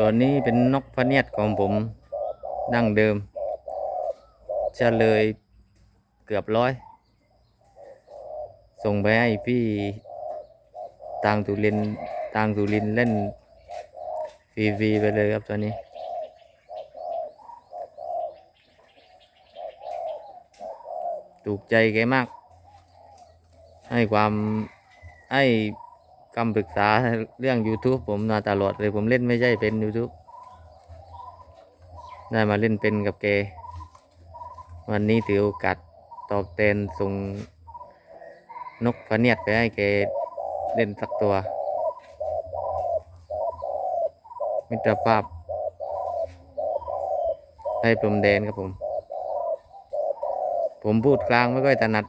ตัวนี้เป็นนกพะเนียดของผมดั้งเดิม จะเลยเกือบร้อย ส่งไปให้พี่ทางสุรินทางสุรินเล่นฟรีๆไปเลยครับตัวนี้ถูกใจแกมาก ให้ความให้ คำปรึกษาเรื่อง YouTube ผมมาตลอดเลยผมเล่นไม่ใช่เป็น YouTube ได้มาเล่นเป็นกับแก วันนี้ถือโอกาสตอบแทนส่งนกพะเนียดไปให้แกเล่นสักตัว มิตรภาพ ให้พรมแดนครับผม ผมพูดกลางไม่ค่อยถนัด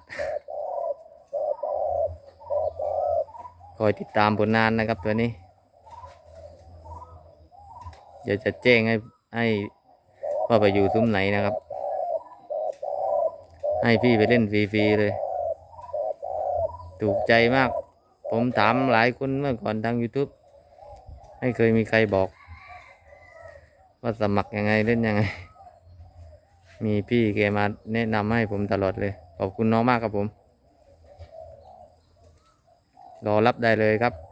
คอยติดตามผลงานนะครับตัวนี้ เดี๋ยวจะแจ้งให้ให้ว่าไปอยู่ซุ้มไหนนะครับ ให้พี่ไปเล่นฟรีๆเลย ถูกใจมาก ผมถามหลายคนเมื่อก่อนทาง YouTube ไม่เคยมีใครบอก ว่าสมัครยังไงเล่นยังไง มีพี่แกมาแนะนำให้ผมตลอดเลย ขอบคุณน้องมากครับผม รอรับได้เลยครับ